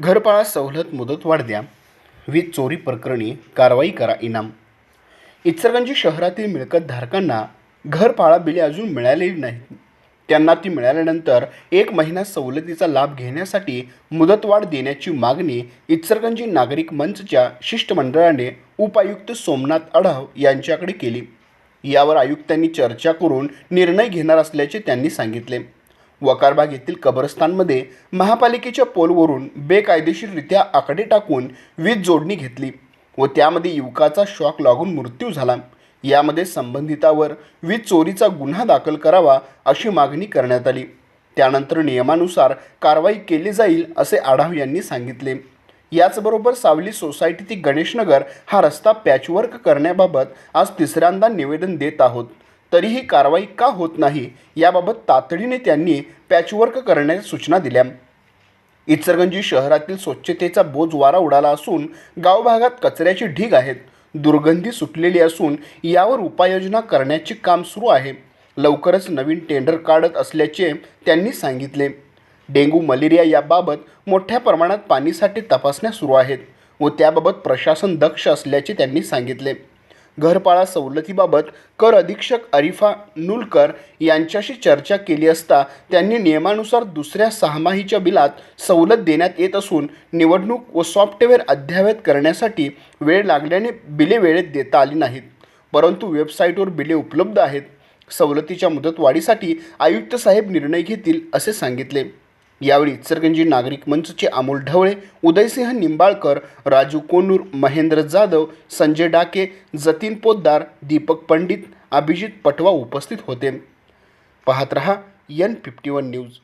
घरपाळा सवलत मुदतवाढ द्या. वीज चोरी प्रकरणी कारवाई करा इनाम. इचलकरंजी शहरातील मिळकतधारकांना घरपाळा बिले अजून मिळालेली नाहीत. त्यांना ती मिळाल्यानंतर एक महिना सवलतीचा लाभ घेण्यासाठी मुदतवाढ देण्याची मागणी इचलकरंजी नागरिक मंचच्या शिष्टमंडळाने उपायुक्त सोमनाथ अढाव यांच्याकडे केली. यावर आयुक्तांनी चर्चा करून निर्णय घेणार असल्याचे त्यांनी सांगितले. वकारबाग येथील कब्रस्तानमध्ये महापालिकेच्या पोलवरून बेकायदेशीररित्या आकडे टाकून वीज जोडणी घेतली व त्यामध्ये युवकाचा शॉक लागून मृत्यू झाला. यामध्ये संबंधितावर वीज चोरीचा गुन्हा दाखल करावा अशी मागणी करण्यात आली. त्यानंतर नियमानुसार कारवाई केली जाईल असे आढाव यांनी सांगितले. याचबरोबर सावली सोसायटी ते गणेशनगर हा रस्ता पॅचवर्क करण्याबाबत आज तिसऱ्यांदा निवेदन देत आहोत. तरीही कारवाई का होत नाही याबाबत तातडीने त्यांनी पॅचवर्क करण्याच्या सूचना दिल्या. इचरगंजी शहरातील स्वच्छतेचा बोज वारा उडाला असून गावभागात कचऱ्याची ढीग आहेत. दुर्गंधी सुटलेली असून यावर उपाययोजना करण्याचे काम सुरू आहे. लवकरच नवीन टेंडर काढत असल्याचे त्यांनी सांगितले. डेंग्यू मलेरिया याबाबत मोठ्या प्रमाणात पाणीसाठी तपासण्या सुरू आहेत व त्याबाबत प्रशासन दक्ष असल्याचे त्यांनी सांगितले. घरपाळा सवलतीबाबत कर अधीक्षक अरिफा नुलकर यांच्याशी चर्चा केली असता त्यांनी नियमानुसार दुसऱ्या सहामाहीच्या बिलात सवलत देण्यात येत असून निवडणूक व सॉफ्टवेअर अद्ययावत करण्यासाठी वेळ लागल्याने बिले वेळेत देता आली नाहीत. परंतु वेबसाईटवर बिले उपलब्ध आहेत. सवलतीच्या मुदतवाढीसाठी आयुक्त साहेब निर्णय घेतील असे सांगितले. यावेळी इचरगंजी नागरिक मंचचे अमोल ढवळे उदयसिंह निंबाळकर राजू कोनूर महेंद्र जाधव संजय डाके जतीन पोद्दार दीपक पंडित अभिजित पटवा उपस्थित होते. पाहत रहा एन फिफ्टी वन न्यूज